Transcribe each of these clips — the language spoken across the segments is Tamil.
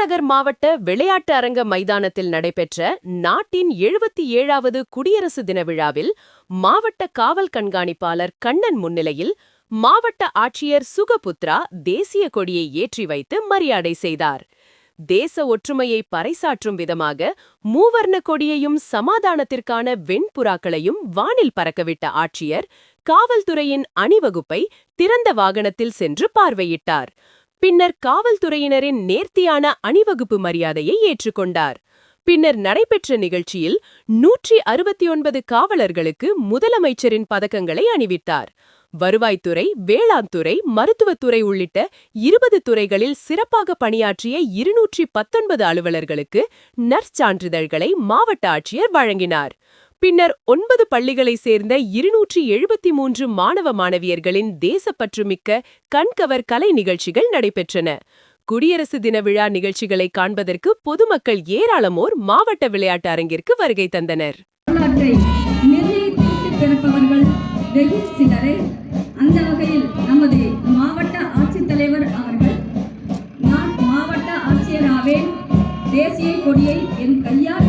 விருதுநகர் மாவட்ட விளையாட்டு அரங்க மைதானத்தில் நடைபெற்ற நாட்டின் எழுபத்தி ஏழாவது குடியரசு தின விழாவில் மாவட்ட காவல் கண்காணிப்பாளர் கண்ணன் முன்னிலையில் மாவட்ட ஆட்சியர் சுகபுத்ரா தேசிய கொடியை ஏற்றி வைத்து மரியாதை செய்தார். தேச ஒற்றுமையை பறைசாற்றும் விதமாக மூவர்ண கொடியையும் சமாதானத்திற்கான வெண்புறாக்களையும் வானில் பறக்கவிட்ட ஆட்சியர் காவல்துறையின் அணிவகுப்பை திறந்த வாகனத்தில் சென்று பார்வையிட்டார். பின்னர் காவல்துறையினரின் நேர்த்தியான அணிவகுப்பு மரியாதையை ஏற்றுக்கொண்டார். பின்னர் நடைபெற்ற நிகழ்ச்சியில் நூற்றி அறுபத்தி ஒன்பது காவலர்களுக்கு முதலமைச்சரின் பதக்கங்களை அணிவித்தார். வருவாய்த்துறை வேளாண்துறை மருத்துவத்துறை உள்ளிட்ட இருபது துறைகளில் சிறப்பாக பணியாற்றிய இருநூற்றி பத்தொன்பது அலுவலர்களுக்கு நர்ஸ் சான்றிதழ்களை மாவட்ட ஆட்சியர் வழங்கினார். பின்னர் ஒன்பது பள்ளிகளை சேர்ந்த இருநூற்றி எழுபத்தி மூன்று மாணவ மாணவியர்களின் தேசப்பற்றுமிக்க கண்கவர் கலை நிகழ்ச்சிகள் நடைபெற்றன. குடியரசு தின விழா நிகழ்ச்சிகளை காண்பதற்கு பொதுமக்கள் ஏராளமோர் மாவட்ட விளையாட்டு அரங்கிற்கு வருகை தந்தனர். அந்த வகையில் நமது மாவட்ட ஆட்சித்தலைவர் அவர்கள் நான் மாவட்ட ஆட்சியராவேன். தேசிய கொடியை என் கையால்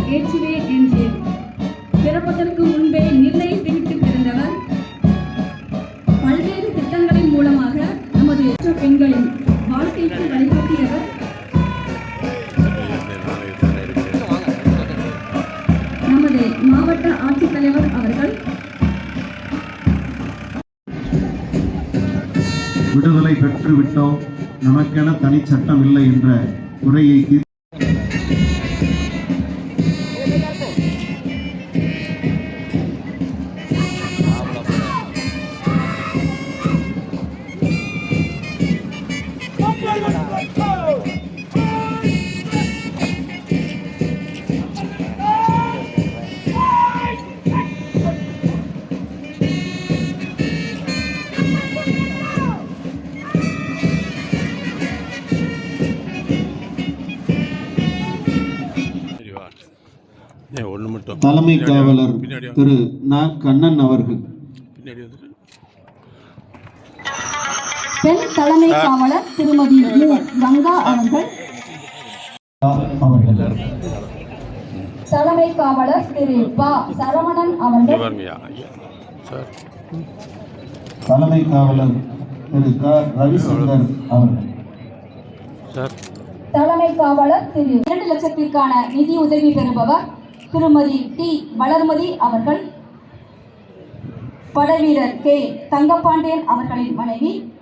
ஆட்சித்தலைவர் அவர்கள். விடுதலை பெற்று விட்டோம் நமக்கென தனி சட்டம் இல்லை என்ற குறையை தீர்த்து தலைமை காவலர். திரு ந கண்ணன் அவர்கள். பெண் தலைமை காவலர் திருமதி கங்கா அவர்கள். அவர்கள். தலைமை காவலர் திரு ப. சரவணன் அவர்கள். தலைமை காவலர் திரு க. ரவிசங்கர் அவர்கள். சார். தலைமை காவலர் திரு. இரண்டு லட்சத்திற்கான நிதி உதவி பெறுபவர் திருமதி டி. வளர்மதி அவர்கள். படைவீரர் கே. தங்கப்பாண்டியன் அவர்களின் மனைவி.